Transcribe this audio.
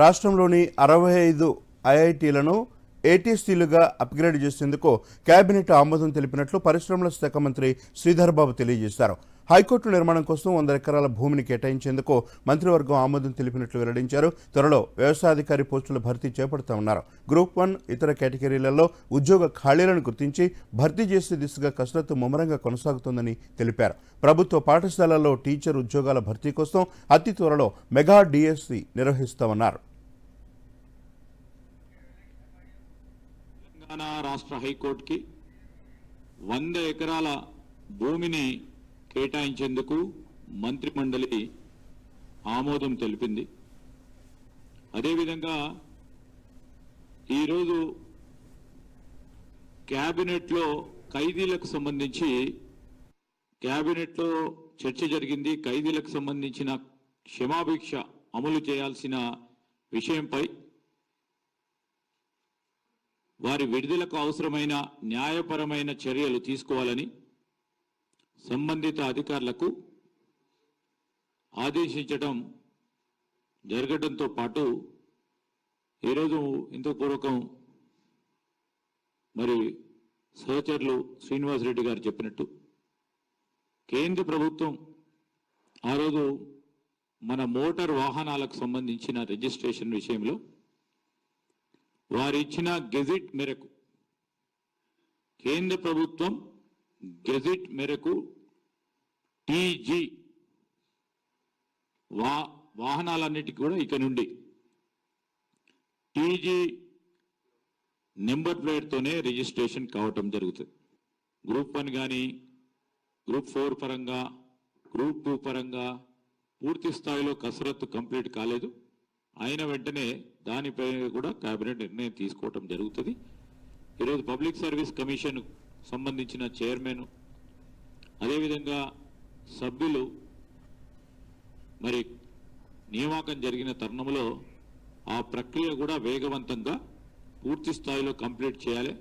రాష్ట్రంలోని అరవై ఐదు ఐఐటీలను ఏటీసీలుగా అప్గ్రేడ్ చేసేందుకు కేబినెట్ ఆమోదం తెలిపినట్లు పరిశ్రమల శాఖ మంత్రి శ్రీధర్బాబు తెలియజేశారు. హైకోర్టు నిర్మాణం కోసం వంద ఎకరాల భూమిని కేటాయించేందుకు మంత్రివర్గం ఆమోదం తెలిపినట్లు వెల్లడించారు. త్వరలో వ్యవసాయాధికారి పోస్టుల భర్తీ చేపడతామన్నారు గ్రూప్ వన్ ఇతర కేటగిరీలలో ఉద్యోగ ఖాళీలను గుర్తించి భర్తీ చేసే దిశగా కసరత్తు ముమ్మరంగా కొనసాగుతోందని తెలిపారు. ప్రభుత్వ పాఠశాలల్లో టీచర్ ఉద్యోగాల భర్తీ కోసం అతి త్వరలో మెగా డిఎస్సి నిర్వహిస్తామన్నారు. తెలంగాణ రాష్ట్ర హైకోర్టుకి వంద ఎకరాల భూమిని కేటాయించేందుకు మంత్రిమండలి ఆమోదం తెలిపింది. అదేవిధంగా ఈరోజు క్యాబినెట్లో ఖైదీలకు సంబంధించి క్యాబినెట్లో చర్చ జరిగింది. ఖైదీలకు సంబంధించిన క్షమాభిక్ష అమలు చేయాల్సిన విషయంపై వారి విడుదలకు అవసరమైన న్యాయపరమైన చర్యలు తీసుకోవాలని సంబంధిత అధికారులకు ఆదేశించడం జరగడంతో పాటు ఈరోజు ఇంతకు పూర్వకం మరి సహచరులు శ్రీనివాసరెడ్డి గారు చెప్పినట్టు కేంద్ర ప్రభుత్వం ఆ రోజు మన మోటార్ వాహనాలకు సంబంధించిన రిజిస్ట్రేషన్ విషయంలో వారిచ్చిన గెజిట్ మేరకు కేంద్ర ప్రభుత్వం గెజిట్ మేరకు టీజీ వా వాహనాలన్నిటికీ కూడా ఇక నుండి. టీజీ నెంబర్ ప్లేట్తోనే రిజిస్ట్రేషన్ కావటం జరుగుతుంది. గ్రూప్ వన్ కానీ గ్రూప్ ఫోర్ పరంగా గ్రూప్ టూ పరంగా పూర్తి స్థాయిలో కసరత్తు కంప్లీట్ కాలేదు. అయిన వెంటనే దానిపై కూడా కేబినెట్ నిర్ణయం తీసుకోవటం జరుగుతుంది. ఈరోజు పబ్లిక్ సర్వీస్ కమిషన్ సంబంధించిన చైర్మన్ అదేవిధంగా సభ్యులు మరి నియామకం జరిగిన తరుణంలో ఆ ప్రక్రియ కూడా వేగవంతంగా పూర్తి స్థాయిలో కంప్లీట్ చేయాలి.